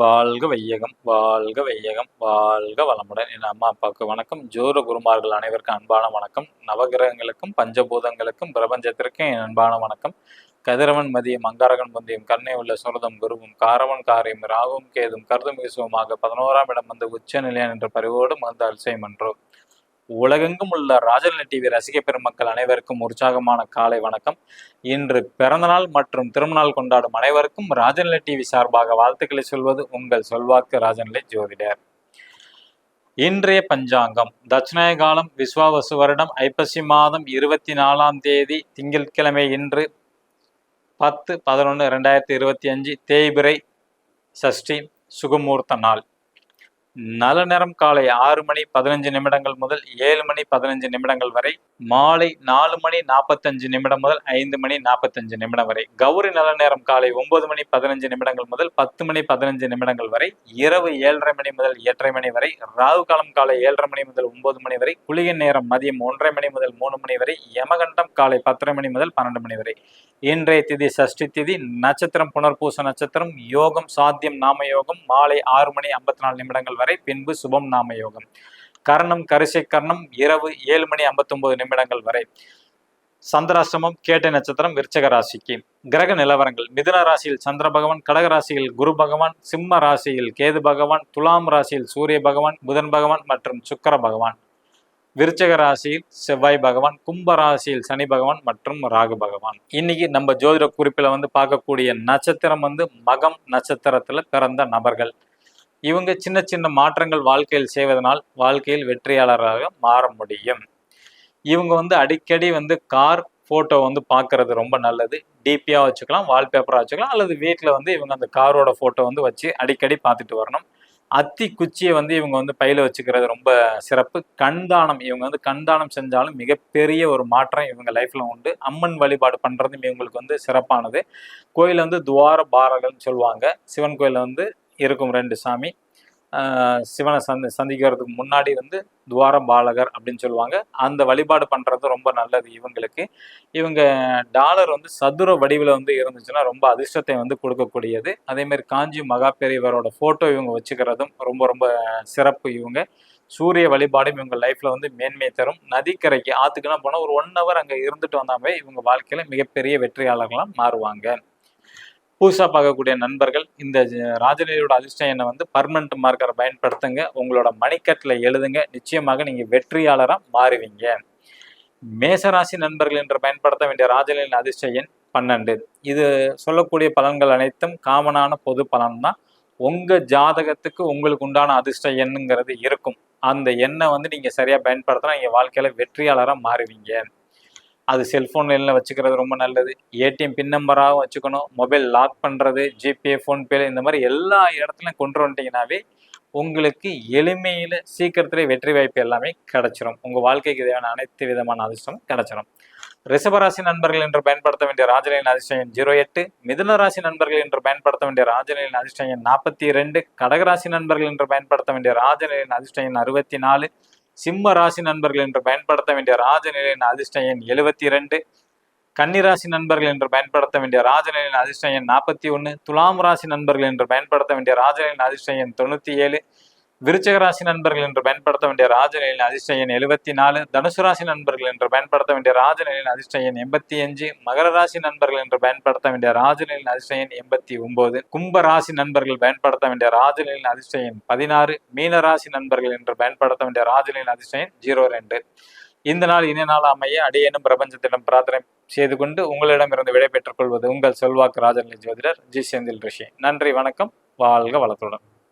வாழ்க வையகம் வாழ்க வையகம் வாழ்க வளமுடன். என் அம்மா அப்பாவுக்கு வணக்கம். ஜோர குருமார்கள் அனைவருக்கும் அன்பான வணக்கம். நவகிரகங்களுக்கும் பஞ்சபூதங்களுக்கும் பிரபஞ்சத்திற்கும் என் அன்பான வணக்கம். கதிரவன் மதியம் அங்காரகன் பந்தியம் கண்ணை உள்ள சுரதம் குருவும் காரவன் காரியம் ராகும் கேதும் கருதும் விசுவமாக பதினோராம் இடம் வந்து உச்ச நிலையம் என்ற பரிவோடு மந்த அல்சை மன்றோம் உலகெங்கும் உள்ள ராஜநிலை டிவி ரசிக பெருமக்கள் அனைவருக்கும் உற்சாகமான காலை வணக்கம். இன்று பிறந்தநாள் மற்றும் திருமணநாள் கொண்டாடும் அனைவருக்கும் ராஜநிலை டிவி சார்பாக வாழ்த்துக்களை சொல்வது உங்கள் சொல்வாக்கு ராஜநிலை ஜோதிடர். இன்றைய பஞ்சாங்கம் தட்சிணாய காலம் விஸ்வாவசு வருடம் ஐப்பசி மாதம் இருபத்தி நாலாம் தேதி திங்கட்கிழமை இன்று பத்து பதினொன்று ரெண்டாயிரத்தி இருபத்தி அஞ்சு தேய்பிரை சஷ்டி சுகமூர்த்த நாள். நல நேரம் காலை ஆறு மணி பதினஞ்சு நிமிடங்கள் முதல் ஏழு மணி பதினஞ்சு நிமிடங்கள் வரை மாலை நாலு மணி நாற்பத்தஞ்சு நிமிடம் முதல் ஐந்து மணி நாற்பத்தஞ்சு நிமிடம் வரை கௌரி நல நேரம் காலை ஒன்பது மணி பதினஞ்சு நிமிடங்கள் முதல் பத்து மணி பதினஞ்சு நிமிடங்கள் வரை இரவு ஏழரை மணி முதல் எட்டரை மணி வரை ராகு காலம் காலை ஏழரை மணி முதல் ஒன்பது மணி வரை குளிகை நேரம் மதியம் ஒன்றரை மணி முதல் மூணு மணி வரை யமகண்டம் காலை பத்தரை மணி முதல் பன்னெண்டு மணி வரை. இன்றைய திதி சஷ்டி திதி நட்சத்திரம் புனர்பூச நட்சத்திரம் யோகம் சாத்தியம் நாம யோகம் மாலை ஆறு மணி ஐம்பத்தி நாலு நிமிடங்கள் வரை பின்பு சுபம் நாம யோகம் கர்ணம் கரிசை கர்ணம் இரவு ஏழு மணி ஐம்பத்தொன்பது நிமிடங்கள் வரை. சந்திராசிரமம் கேட்டை நட்சத்திரம் விருச்சக ராசிக்கு. கிரக நிலவரங்கள் மிதுன ராசியில் சந்திர பகவான் கடக ராசியில் குரு பகவான் சிம்ம ராசியில் கேது பகவான் துலாம் ராசியில் சூரிய பகவான் புதன் பகவான் மற்றும் சுக்கர பகவான். விருச்சக ராசியில் செவ்வாய் பகவான் கும்ப ராசியில் சனி பகவான் மற்றும் ராகு பகவான். இன்னைக்கு நம்ம ஜோதிட குறிப்பில் வந்து பார்க்கக்கூடிய நட்சத்திரம் வந்து மகம் நட்சத்திரத்தில் பிறந்த நபர்கள். இவங்க சின்ன சின்ன மாற்றங்கள் வாழ்க்கையில் செய்வதனால் வாழ்க்கையில் வெற்றியாளராக மாற முடியும். இவங்க வந்து அடிக்கடி வந்து கார் ஃபோட்டோ வந்து பார்க்கறது ரொம்ப நல்லது. டிபியாக வச்சுக்கலாம் வால்பேப்பராக வச்சுக்கலாம் அல்லது வீட்டில் வந்து இவங்க அந்த காரோட ஃபோட்டோ வந்து வச்சு அடிக்கடி பார்த்துட்டு வரணும். அத்தி குச்சியை வந்து இவங்க வந்து பையில வச்சுக்கிறது ரொம்ப சிறப்பு. கண்தானம் இவங்க வந்து கண்தானம் செஞ்சாலும் மிகப்பெரிய ஒரு மாற்றம் இவங்க லைஃப்ல உண்டு. அம்மன் வழிபாடு பண்றதும் இவங்களுக்கு வந்து சிறப்பானது. கோயில் வந்து துவார பாரகள்னு சொல்லுவாங்க. சிவன் கோயிலில் வந்து இருக்கும் ரெண்டு சாமி. சிவனை சந்தி சந்திக்கிறதுக்கு முன்னாடி வந்து துவார பாலகர் அப்படின்னு சொல்லுவாங்க. அந்த வழிபாடு பண்ணுறது ரொம்ப நல்லது இவங்களுக்கு. இவங்க டாலர் வந்து சதுர வடிவில் வந்து இருந்துச்சுன்னா ரொம்ப அதிர்ஷ்டத்தை வந்து கொடுக்கக்கூடியது. அதேமாரி காஞ்சி மகா பெரியவரோட ஃபோட்டோ இவங்க வச்சுக்கிறதும் ரொம்ப ரொம்ப சிறப்பு இவங்க. சூரிய வழிபாடும் இவங்க லைஃப்பில் வந்து மேன்மை தரும். நதிக்கரைக்கு ஆற்றுக்கெல்லாம் போனால் ஒரு ஒன் ஹவர் அங்கே இருந்துட்டு வந்தாவே இவங்க வாழ்க்கையில் மிகப்பெரிய வெற்றியாளர்களாக மாறுவாங்க. புதுசாக பார்க்கக்கூடிய நண்பர்கள் இந்த ஜ- ராஜநிலையோட அதிர்ஷ்ட எண்ணை வந்து பர்மனண்ட் மார்க்கரை பயன்படுத்துங்க. உங்களோட மணிக்கட்டில் எழுதுங்க. நிச்சயமாக நீங்கள் வெற்றியாளராக மாறுவீங்க. மேசராசி நண்பர்கள் என்று பயன்படுத்த வேண்டிய ராஜநிலையின் அதிர்ஷ்ட எண் பன்னெண்டு. இது சொல்லக்கூடிய பலன்கள் அனைத்தும் காமனான பொது பலன் தான் உங்கள் ஜாதகத்துக்கு உங்களுக்கு உண்டான அதிர்ஷ்ட எண்ணுங்கிறது இருக்கும். அந்த எண்ணை வந்து நீங்கள் சரியாக பயன்படுத்தினா நீங்கள் வாழ்க்கையில் வெற்றியாளராக மாறுவீங்க. அது செல்ஃபோன் லைனில் வச்சுக்கிறது ரொம்ப நல்லது. ஏடிஎம் பின் நம்பராகவும் வச்சுக்கணும். மொபைல் லாக் பண்ணுறது ஜிபே ஃபோன்பே இந்த மாதிரி எல்லா இடத்துலையும் கொண்டு வந்துட்டீங்கன்னாவே உங்களுக்கு எளிமையில் சீக்கிரத்திலே வெற்றி வாய்ப்பு எல்லாமே கிடச்சிரும். உங்கள் வாழ்க்கைக்கு தேவையான அனைத்து விதமான அதிர்ஷ்டமும் கிடச்சிரும். ரிஷபராசி நண்பர்கள் என்று பயன்படுத்த வேண்டிய ராஜநிலையின் அதிர்ஷ்டம் எண் ஜீரோ எட்டு. மிதுன ராசி நண்பர்கள் என்று பயன்படுத்த வேண்டிய ராஜநிலையின் அதிர்ஷ்டம் எண் நாற்பத்தி ரெண்டு கடகராசி நண்பர்கள் என்று பயன்படுத்த வேண்டிய ராஜநிலையின் அதிர்ஷ்டம் எண் அறுபத்தி நாலு. சிம்ம ராசி நண்பர்கள் என்று பயன்படுத்த வேண்டிய ராஜநிலையின் அதிர்ஷ்ட எண் எழுபத்தி ரெண்டு கன்னிராசி நண்பர்கள் என்று பயன்படுத்த வேண்டிய ராஜநிலையின் அதிர்ஷ்ட எண் நாற்பத்தி ஒன்று துலாம் ராசி நண்பர்கள் என்று பயன்படுத்த வேண்டிய ராஜநிலையின் அதிர்ஷ்ட எண் தொண்ணூற்றி ஏழு. விருச்சக ராசி நண்பர்கள் என்று பயன்படுத்த வேண்டிய ராஜநிலையின் அதிர்ஷ்ட எண் எழுபத்தி நாலு தனுசு ராசி நண்பர்கள் என்று பயன்படுத்த வேண்டிய ராஜநிலையின் அதிர்ஷ்ட எண் எண்பத்தி அஞ்சு மகர ராசி நண்பர்கள் என்று பயன்படுத்த வேண்டிய ராஜநிலையின் அதிர்ஷ்ட எண் எண்பத்தி ஒன்பது கும்ப ராசி நண்பர்கள் பயன்படுத்த வேண்டிய ராஜநிலையின் அதிர்ஷ்ட எண் பதினாறு மீன ராசி நண்பர்கள் என்று பயன்படுத்த வேண்டிய ராஜநிலையின் அதிர்ஷ்ட எண் ஜீரோ ரெண்டு. இந்த நாள் இனிய நாள் அமைய அடியேனும் பிரபஞ்சத்திடம் பிரார்த்தனை செய்து கொண்டு உங்களிடமிருந்து விடை பெற்றுக் கொள்வது உங்கள் செல்வாக்கு ராஜநிலை ஜோதிடர் ஜி. செந்தில் ரிஷி. நன்றி வணக்கம் வாழ்க வளத்துடன்.